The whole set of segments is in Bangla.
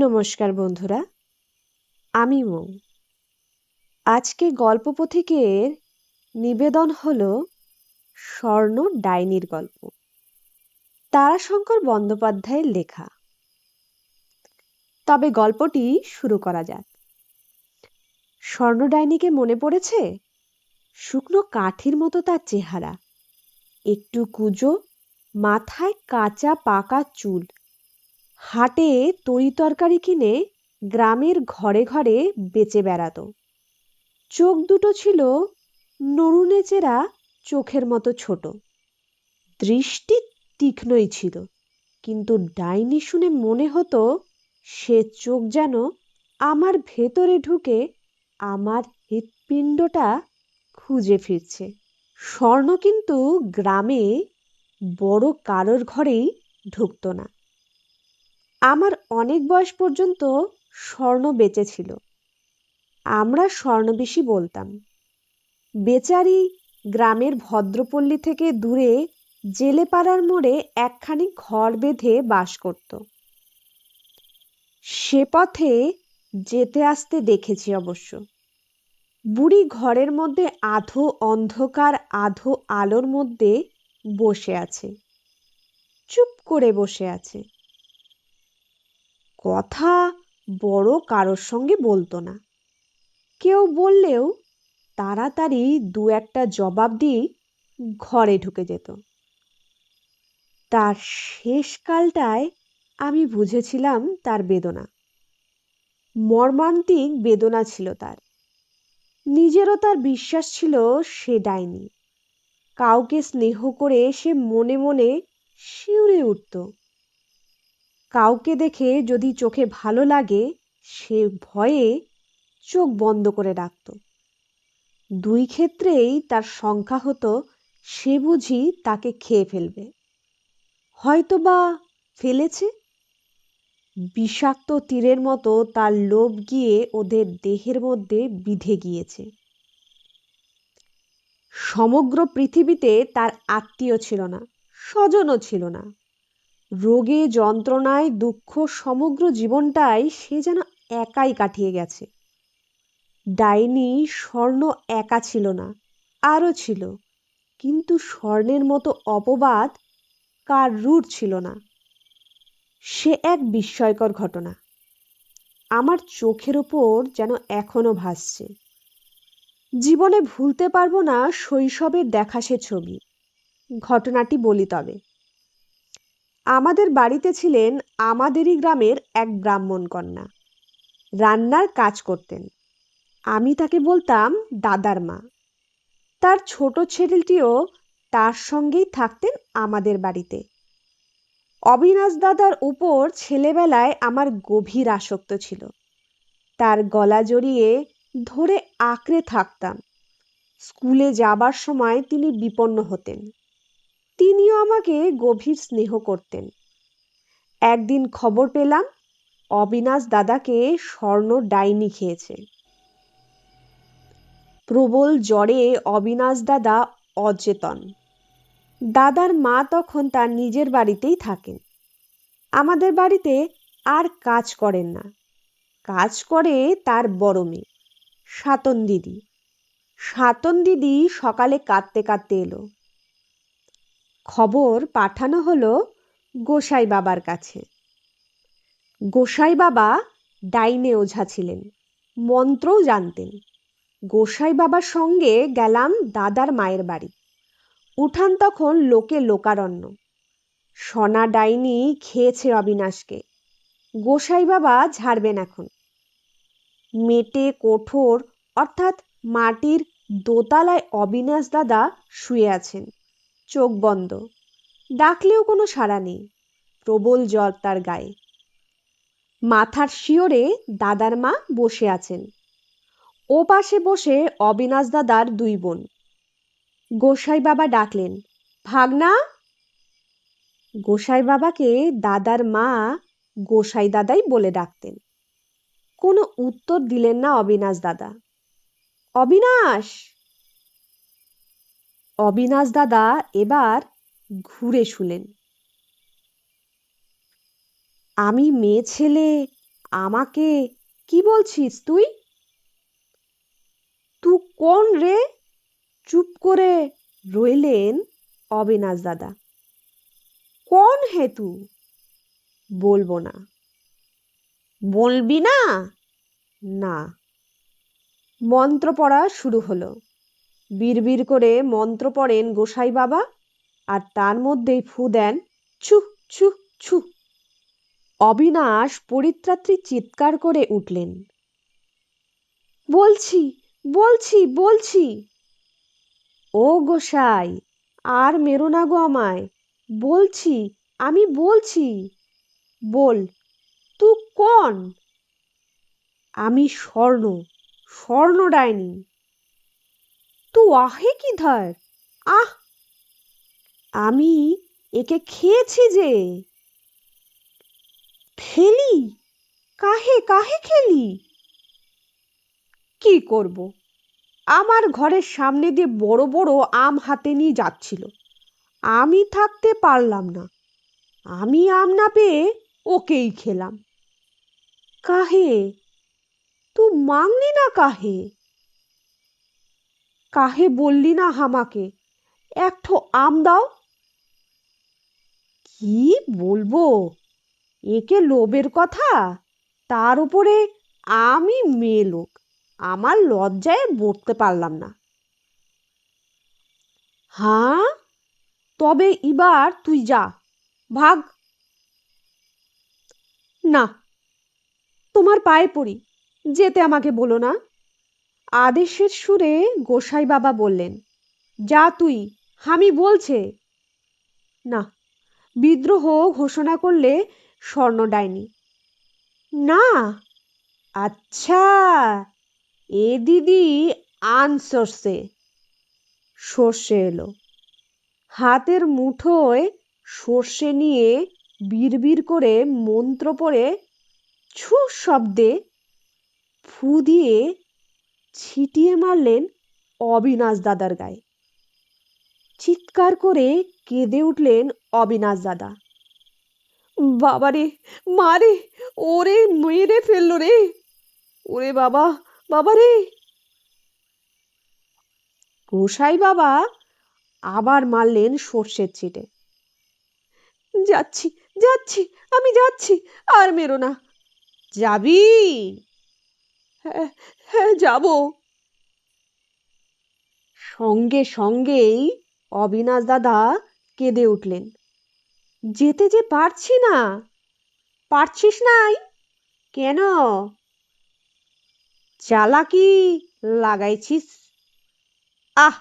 নমস্কার বন্ধুরা, আমি মৌ। আজকে গল্প পথিকের নিবেদন হল স্বর্ণ ডাইনির গল্প। তারাশঙ্কর বন্দ্যোপাধ্যায়ের লেখা। তবে গল্পটি শুরু করা যাক। স্বর্ণ ডাইনিকে মনে পড়েছে? শুকনো কাঠির মতো তার চেহারা। একটু কুজো, মাথায় কাঁচা পাকা চুল। হাটে তরি তরকারি কিনে গ্রামের ঘরে ঘরে বেচে বেড়াত। চোখ দুটো ছিল নরুনে চেরা চোখের মতো ছোট। দৃষ্টি তীক্ষ্ণই ছিল, কিন্তু ডাইনি শুনে মনে হতো সে চোখ যেন আমার ভেতরে ঢুকে আমার হৃৎপিণ্ডটা খুঁজে ফিরছে। স্বর্ণ কিন্তু গ্রামে বড় কারোর ঘরেই ঢুকতো না। আমার অনেক বয়স পর্যন্ত স্বর্ণ বেঁচে ছিল আমরা স্বর্ণবেশী বলতাম। বেচারি গ্রামের ভদ্রপল্লী থেকে দূরে জেলে পাড়ার মোড়ে একখানি ঘর বেঁধে বাস করত। সে পথে যেতে আসতে দেখেছি অবশ্য। বুড়ি ঘরের মধ্যে আধো অন্ধকার, আধো আলোর মধ্যে বসে আছে। চুপ করে বসে আছে। কথা বড় কারোর সঙ্গে বলতো না। কেউ বললেও তাড়াতাড়ি দু একটা জবাব দিয়ে ঘরে ঢুকে যেত। তার শেষকালটায় আমি বুঝেছিলাম তার বেদনা। মর্মান্তিক বেদনা ছিল তার। নিজেরও তার বিশ্বাস ছিল সে ডাইনি। কাউকে স্নেহ করে সে মনে মনে শিউরে উঠত। কাউকে দেখে যদি চোখে ভালো লাগে, সে ভয়ে চোখ বন্ধ করে রাখত দুই ক্ষেত্রেই তার সংখ্যা হতো, সে বুঝি তাকে খেয়ে ফেলবে। হয়তো বা ফেলেছে? বিষাক্ত তীরের মতো তার লোভ গিয়ে ওদের দেহের মধ্যে বিধে গিয়েছে। সমগ্র পৃথিবীতে তার আত্মীয় ছিল না, স্বজনও ছিল না। রোগে যন্ত্রণায়, দুঃখ, সমগ্র জীবনটাই সে যেন একাই কাটিয়ে গেছে। ডাইনি স্বর্ণ একা ছিল না, আরও ছিল, কিন্তু স্বর্ণের মতো অপবাদ কার রুট ছিল না। সে এক বিস্ময়কর ঘটনা। আমার চোখের ওপর যেন এখনও ভাসছে। জীবনে ভুলতে পারব না শৈশবের দেখা সে ছবি। ঘটনাটি বলি তবে। আমাদের বাড়িতে ছিলেন আমাদেরই গ্রামের এক ব্রাহ্মণ কন্যা। রান্নার কাজ করতেন। আমি তাকে বলতাম দাদার মা। তার ছোট ছেলেটিও তার সঙ্গেই থাকতেন আমাদের বাড়িতে। অবিনাশ দাদার উপর ছেলেবেলায় আমার গভীর আসক্ত ছিল। তার গলা জড়িয়ে ধরে আঁকড়ে থাকতাম। স্কুলে যাবার সময় তিনি বিপন্ন হতেন। তিনিও আমাকে গভীর স্নেহ করতেন। একদিন খবর পেলাম, অবিনাশ দাদাকে স্বর্ণ ডাইনি খেয়েছে। প্রবল জ্বরে অবিনাশ দাদা অচেতন। দাদার মা তখন তার নিজের বাড়িতেই থাকেন। আমাদের বাড়িতে আর কাজ করেন না। কাজ করে তার বড় মেয়ে, সাতন দিদি। সাতন দিদি সকালে কাঁদতে কাঁদতে এলো। খবর পাঠানো হলো গোসাই বাবার কাছে। গোসাই বাবা ডাইনে ওঝা ছিলেন, মন্ত্রও জানতেন। গোসাই বাবার সঙ্গে গেলাম দাদার মায়ের বাড়ি। উঠান তখন লোকে লোকারণ্য। সোনা ডাইনি খেয়েছে অবিনাশকে। গোসাই বাবা ঝাড়বেন এখন। মেটে কোঠর অর্থাৎ মাটির দোতলায় অবিনাশ দাদা শুয়ে আছেন। চোখ বন্ধ। ডাকলেও কোনো সাড়া নেই। প্রবল জ্বর তার গায়ে। মাথার শিওরে দাদার মা বসে আছেন। ও পাশে বসে অবিনাশ দাদার দুই বোন। গোসাই বাবা ডাকলেন, ভাগনা! গোসাই বাবাকে দাদার মা গোসাই দাদাই বলে ডাকতেন। কোনো উত্তর দিলেন না অবিনাশ দাদা। অবিনাশ! অবিনাশ দাদা এবার ঘুরে শুলেন। আমি মেয়ে ছেলে, আমাকে কি বলছিস তুই? তু কোন রে? চুপ করে রইলেন অবিনাশ দাদা। কোন হেতু বলব না। বলবি না? না। মন্ত্র পড়া শুরু হলো। বিড়বিড় করে মন্ত্র পড়েন গোসাই বাবা, আর তার মধ্যেই ফু দেন, ছু ছু ছু। অবিনাশ পরিত্রাত্রী চিৎকার করে উঠলেন। বলছি বলছি বলছি। ও গোসাই, আর মেরো না গো আমায়, বলছি, আমি বলছি। বল, তু কোন? আমি স্বর্ণ স্বর্ণ ডাইনি। তু আহে কি ধর? আহ, আমি একে খেয়েছি যে। খেলি? কাহে কাহে খেলি? কি করব? আমার ঘরের সামনে দিয়ে বড় বড় আম হাতে নিয়ে যাচ্ছিল। আমি থাকতে পারলাম না। আমি আম না পেয়ে ওকেই খেলাম। কাহে তু মাংলি না কাহে? কাহে বললি না হামাকে? একঠো আম দাও। কি বলব? একে লোভের কথা? তার উপরে আমি মেয়ে লোক। আমার লজ্জায় বলতে পারলাম না। হ্যাঁ তবে এবার তুই যা। ভাগ। না, তোমার পায়ে পড়ি। যেতে আমাকে বলো না। আদেশের সুরে গোসাই বাবা বললেন, যা তুই, হামি বলছে। না, বিদ্রোহ ঘোষণা করলে স্বর্ণ ডাইনি। না? আচ্ছা এ দিদি আন সর্ষে সর্ষে এলো। হাতের মুঠোয় সর্ষে নিয়ে বিড়বিড় করে মন্ত্র পড়ে ছু শব্দে ফু দিয়ে ছিটিয়ে মারলেন অবিনাশ দাদার গায়ে। চিৎকার করে কেঁদে উঠলেন অবিনাশ দাদা। বাবারে মারে ওরে মেরে ফেলল রে। ওরে বাবা বাবা রে। গোসাই বাবা আবার মারলেন সর্ষের ছিটে। যাচ্ছি যাচ্ছি, আমি যাচ্ছি, আর মেরো না। যাবি? হ্যাঁ হ্যাঁ যাব। সঙ্গে সঙ্গেই অবিনাশ দাদা কেঁদে উঠলেন। যেতে যে পারছি না। পারছিস নাই? কেন? চালাকি লাগাইছিস? আহ!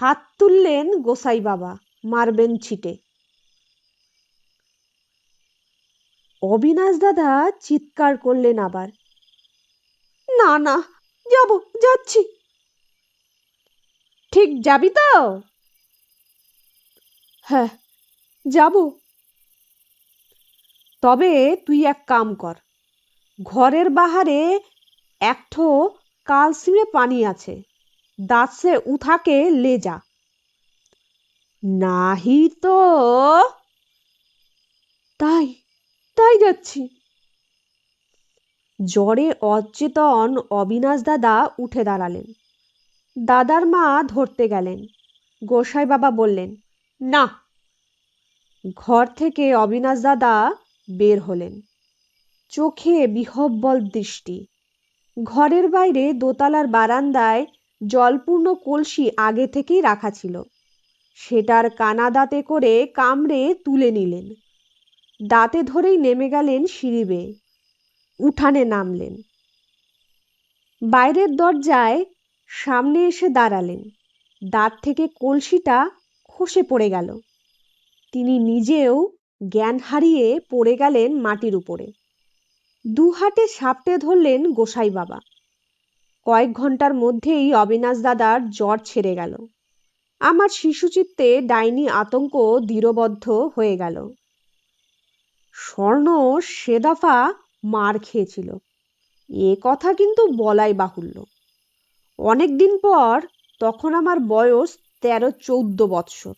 হাত তুললেন গোসাই বাবা, মারবেন ছিটে। অবিনাশ দাদা চিৎকার করলেন আবার। না না, যাব, যাচ্ছি। ঠিক যাবি তো? হ্যাঁ যাব। তবে তুই এক কাম কর, ঘরের বাহারে একঠো কালসিমে পানি আছে দাঁতসে উঠাকে লে যা। নাহি তো তাই তাই যাচ্ছি। জ্বরে অচেতন অবিনাশ দাদা উঠে দাঁড়ালেন। দাদার মা ধরতে গেলেন। গোসাই বাবা বললেন, না। ঘর থেকে অবিনাশ দাদা বের হলেন। চোখে বিহব্বল দৃষ্টি। ঘরের বাইরে দোতলার বারান্দায় জলপূর্ণ কলসি আগে থেকেই রাখা ছিল। সেটার কানা দাঁতে করে কামড়ে তুলে নিলেন। দাঁতে ধরেই নেমে গেলেন সিঁড়ি বেয়ে। উঠানে নামলেন। বাইরের দরজায় সামনে এসে দাঁড়ালেন। দাঁত থেকে কলসিটা খসে পড়ে গেল। তিনি নিজেও জ্ঞান হারিয়ে পড়ে গেলেন মাটির উপরে। দু হাতে সাপটে ধরলেন গোসাই বাবা। কয়েক ঘণ্টার মধ্যেই অবিনাশ দাদার জ্বর ছেড়ে গেল। আমার শিশুচিত্তে ডাইনি আতঙ্ক দৃঢ়বদ্ধ হয়ে গেল। স্বর্ণ সে দফা মার খেয়েছিল। এ কথা কিন্তু বলাই বাহুল্য। অনেক দিন পর তখন আমার বয়স তেরো চৌদ্দ বৎসর।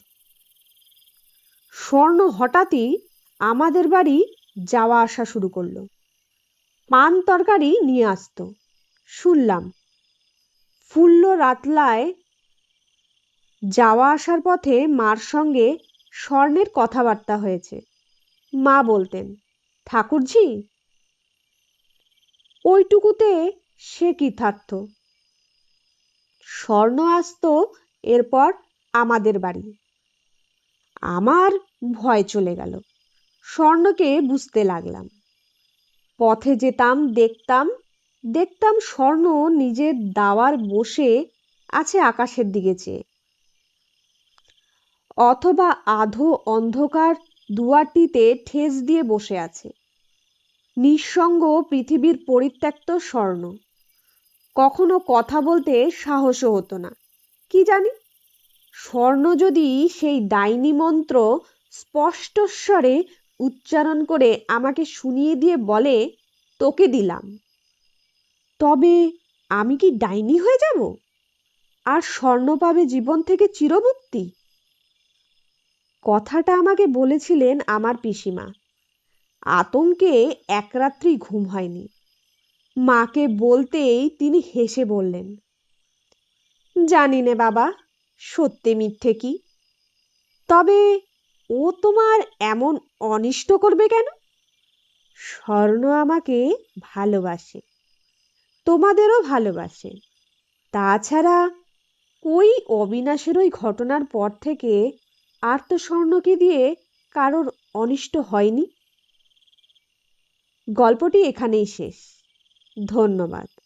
স্বর্ণ হঠাৎই আমাদের বাড়ি যাওয়া আসা শুরু করল। পান তরকারি নিয়ে আসতো। শুনলাম, ফুল্ল রাতলায় যাওয়া আসার পথে মার সঙ্গে স্বর্ণের কথাবার্তা হয়েছে। মা বলতেন, ঠাকুরজি ওইটুকুতে সে কি থাকতো? স্বর্ণ আসতো এরপর আমাদের বাড়ি। আমার ভয় চলে গেল। স্বর্ণকে বুঝতে লাগলাম। পথে যেতাম, দেখতাম দেখতাম স্বর্ণ নিজের দাওয়ার বসে আছে আকাশের দিকে চেয়ে। অথবা আধো অন্ধকার দুয়ারটিতে ঠেস দিয়ে বসে আছে। নিঃসঙ্গ পৃথিবীর পরিত্যক্ত স্বর্ণ। কখনো কথা বলতে সাহসও হতো না। কি জানি? স্বর্ণ যদি সেই ডাইনি মন্ত্র স্পষ্টস্বরে উচ্চারণ করে আমাকে শুনিয়ে দিয়ে বলে, তোকে দিলাম। তবে আমি কি ডাইনি হয়ে যাব? আর স্বর্ণ পাবে জীবন থেকে চিরমুক্তি? কথাটা আমাকে বলেছিলেন আমার পিসিমা। আতঙ্কে এক রাত্রি ঘুম হয়নি। মাকে বলতেই তিনি হেসে বললেন, জানি নে বাবা, সত্যি মিথ্যে কি? তবে ও তোমার এমন অনিষ্ট করবে কেন? স্বর্ণ আমাকে ভালোবাসে, তোমাদেরও ভালোবাসে। তাছাড়া ওই অবিনাশের ওই ঘটনার পর থেকে আর তো স্বর্ণকে দিয়ে কারোর অনিষ্ট হয়নি? গল্পটি এখানেই শেষ। ধন্যবাদ।